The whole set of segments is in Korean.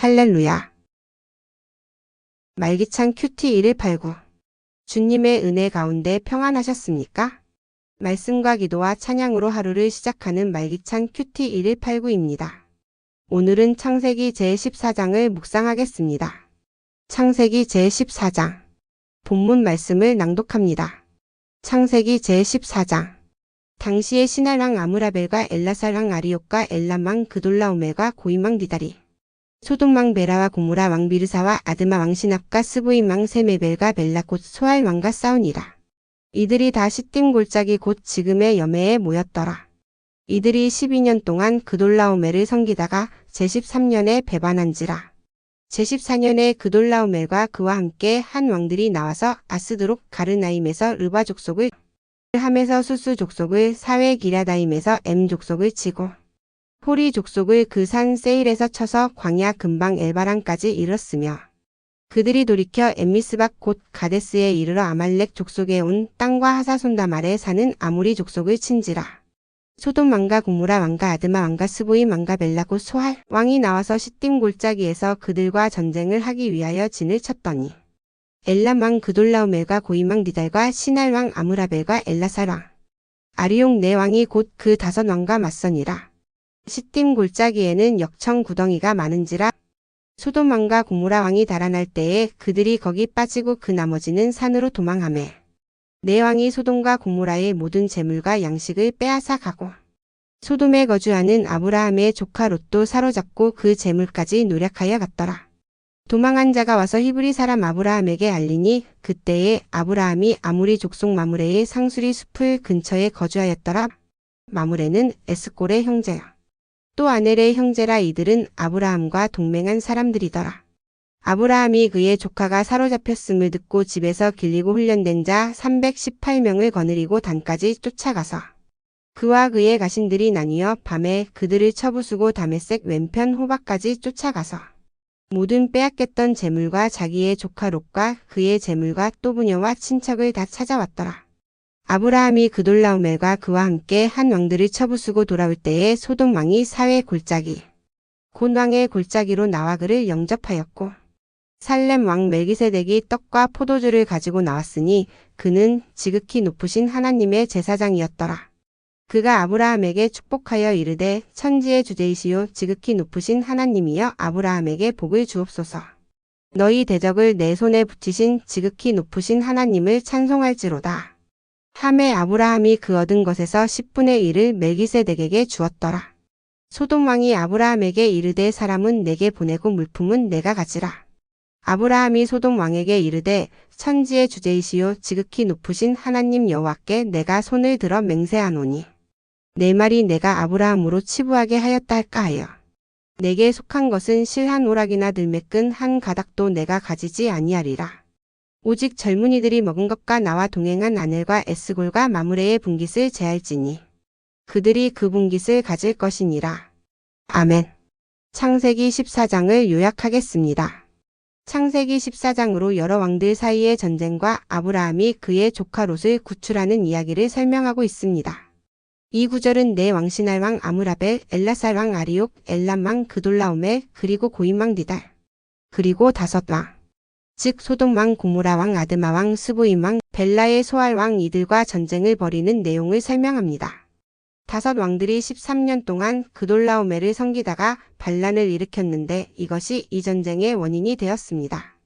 할렐루야. 말기찬 큐티 1189. 주님의 은혜 가운데 평안하셨습니까? 말씀과 기도와 찬양으로 하루를 시작하는 말기찬 큐티 1189입니다. 오늘은 창세기 제14장을 묵상하겠습니다. 창세기 제14장. 본문 말씀을 낭독합니다. 창세기 제14장. 당시의 시날왕 아무라벨과 엘라살왕 아리옥과 엘람왕 그돌라오멜과 고임왕 디다리. 소돔왕 베라와 고무라 왕 비르사와 아드마 왕 시납과 스부임 왕 세메벨과 벨라 곧 소알 왕과 싸우니라. 이들이 다 시딤 골짜기 곧 지금의 여매에 모였더라. 이들이 12년 동안 그돌라오멜을 섬기다가 제13년에 배반한지라. 제14년에 그돌라오멜과 그와 함께 한 왕들이 나와서 아스드록 가르나임에서 르바 족속을 함에서 수수 족속을 사회 기라다임에서 엠 족속을 치고 호리 족속을 그 산 세일에서 쳐서 광야 근방 엘바랑까지 이뤘으며 그들이 돌이켜 엠미스박 곧 가데스에 이르러 아말렉 족속에 온 땅과 하사손담 아래 사는 아무리 족속을 친지라. 소돔 왕과 고무라 왕과 아드마 왕과 스보임 왕과 벨라 곧 소할 왕이 나와서 시딤 골짜기에서 그들과 전쟁을 하기 위하여 진을 쳤더니 엘람 왕 그돌라오멜과 고임 왕 디달과 시날 왕 아무라벨과 엘라살 왕 아리용 네 왕이 곧 그 다섯 왕과 맞서니라. 시딤 골짜기에는 역청 구덩이가 많은지라 소돔 왕과 고무라 왕이 달아날 때에 그들이 거기 빠지고 그 나머지는 산으로 도망하매 네 왕이 소돔과 고무라의 모든 재물과 양식을 빼앗아 가고 소돔에 거주하는 아브라함의 조카 롯도 사로잡고 그 재물까지 노력하여 갔더라. 도망한 자가 와서 히브리 사람 아브라함에게 알리니 그때에 아브라함이 아무리 족속 마무레의 상수리 숲을 근처에 거주하였더라. 마무레는 에스골의 형제야. 또 아넬의 형제라 이들은 아브라함과 동맹한 사람들이더라. 아브라함이 그의 조카가 사로잡혔음을 듣고 집에서 길리고 훈련된 자 318명을 거느리고 단까지 쫓아가서 그와 그의 가신들이 나뉘어 밤에 그들을 쳐부수고 다메섹 왼편 호박까지 쫓아가서 모든 빼앗겼던 재물과 자기의 조카 롯과 그의 재물과 또 부녀와 친척을 다 찾아왔더라. 아브라함이 그돌라오멜과 그와 함께 한 왕들을 쳐부수고 돌아올 때에 소돔 왕이 사회 골짜기 곤 왕의 골짜기로 나와 그를 영접하였고 살렘 왕 멜기세덱이 떡과 포도주를 가지고 나왔으니 그는 지극히 높으신 하나님의 제사장이었더라. 그가 아브라함에게 축복하여 이르되 천지의 주제이시요 지극히 높으신 하나님이여 아브라함에게 복을 주옵소서. 너희 대적을 내 손에 붙이신 지극히 높으신 하나님을 찬송할지로다. 함에 아브라함이 그 얻은 것에서 10분의 1을 멜기세덱에게 주었더라. 소돔 왕이 아브라함에게 이르되 사람은 내게 보내고 물품은 내가 가지라. 아브라함이 소돔 왕에게 이르되 천지의 주제이시요 지극히 높으신 하나님 여호와께 내가 손을 들어 맹세하노니 내 말이 내가 아브라함으로 치부하게 하였다 할까 하여 내게 속한 것은 실한 오락이나 들매끈 한 가닥도 내가 가지지 아니하리라. 오직 젊은이들이 먹은 것과 나와 동행한 아넬과 에스골과 마무레의 분깃을 제할지니 그들이 그 분깃을 가질 것이니라. 아멘. 창세기 14장을 요약하겠습니다. 창세기 14장으로 여러 왕들 사이의 전쟁과 아브라함이 그의 조카 롯을 구출하는 이야기를 설명하고 있습니다. 이 구절은 네 왕신할 왕 아무라벨, 엘라살 왕 아리옥, 엘람 왕 그돌라오멜, 그리고 고임 왕 디달, 그리고 다섯 왕, 즉 소돔 왕 고모라 왕 아드마 왕 스보임 왕 벨라의 소알 왕 이들과 전쟁을 벌이는 내용을 설명합니다. 다섯 왕들이 13년 동안 그돌라오멜을 섬기다가 반란을 일으켰는데 이것이 이 전쟁의 원인이 되었습니다.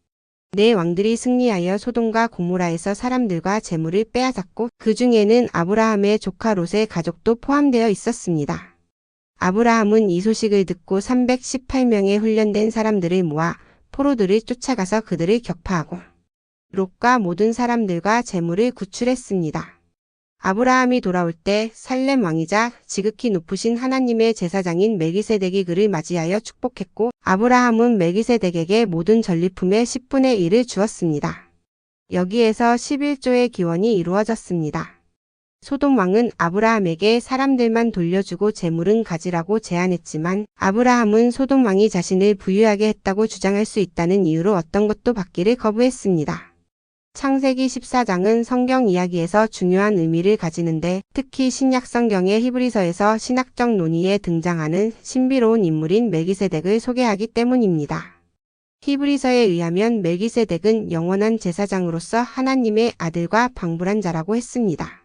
네 왕들이 승리하여 소돔과 고모라에서 사람들과 재물을 빼앗았고 그 중에는 아브라함의 조카 롯의 가족도 포함되어 있었습니다. 아브라함은 이 소식을 듣고 318명의 훈련된 사람들을 모아 포로들을 쫓아가서 그들을 격파하고 롯과 모든 사람들과 재물을 구출했습니다. 아브라함이 돌아올 때 살렘 왕이자 지극히 높으신 하나님의 제사장인 멜기세덱이 그를 맞이하여 축복했고 아브라함은 멜기세덱에게 모든 전리품의 10분의 1을 주었습니다. 여기에서 11조의 기원이 이루어졌습니다. 소돔 왕은 아브라함에게 사람들만 돌려주고 재물은 가지라고 제안했지만 아브라함은 소돔 왕이 자신을 부유하게 했다고 주장할 수 있다는 이유로 어떤 것도 받기를 거부했습니다. 창세기 14장은 성경 이야기에서 중요한 의미를 가지는데 특히 신약 성경의 히브리서에서 신학적 논의에 등장하는 신비로운 인물인 멜기세덱을 소개하기 때문입니다. 히브리서에 의하면 멜기세덱은 영원한 제사장으로서 하나님의 아들과 방불한 자라고 했습니다.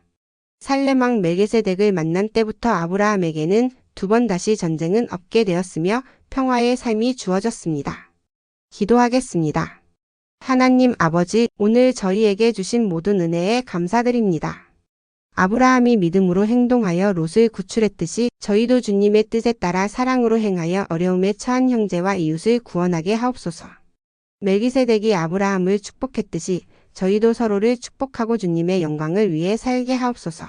살레망 멜기세덱을 만난 때부터 아브라함에게는 두 번 다시 전쟁은 없게 되었으며 평화의 삶이 주어졌습니다. 기도하겠습니다. 하나님 아버지, 오늘 저희에게 주신 모든 은혜에 감사드립니다. 아브라함이 믿음으로 행동하여 롯을 구출했듯이 저희도 주님의 뜻에 따라 사랑으로 행하여 어려움에 처한 형제와 이웃을 구원하게 하옵소서. 멜기세덱이 아브라함을 축복했듯이 저희도 서로를 축복하고 주님의 영광을 위해 살게 하옵소서.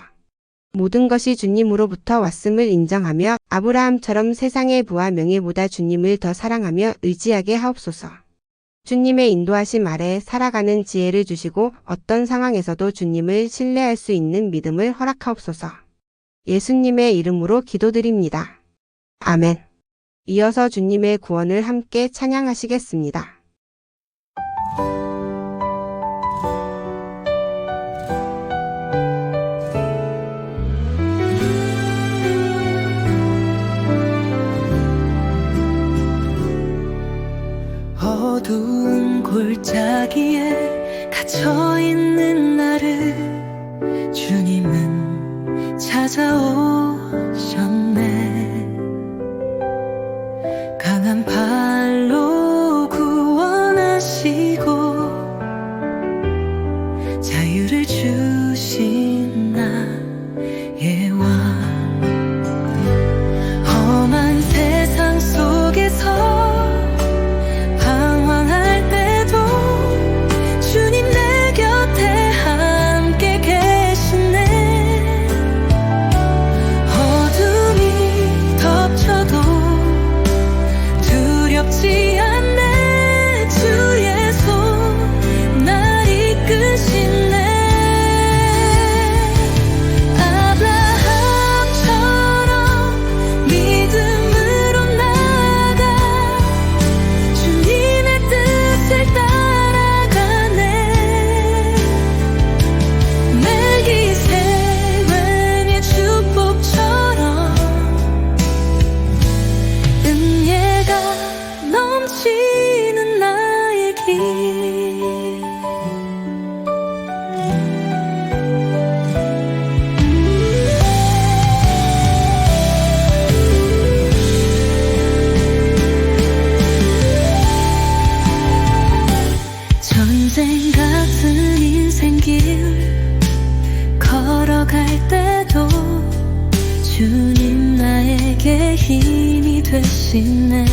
모든 것이 주님으로부터 왔음을 인정하며 아브라함처럼 세상의 부와 명예보다 주님을 더 사랑하며 의지하게 하옵소서. 주님의 인도하심 아래 살아가는 지혜를 주시고 어떤 상황에서도 주님을 신뢰할 수 있는 믿음을 허락하옵소서. 예수님의 이름으로 기도드립니다. 아멘. 이어서 주님의 구원을 함께 찬양하시겠습니다. 어두운 골짜기에 갇혀 있는 나를 주님은 찾아오셨네. 강한 발로 구원하시고 자유를 주신 나의 왕. 전쟁 같은 인생길 걸어갈 때도 주님 나에게 힘이 되시네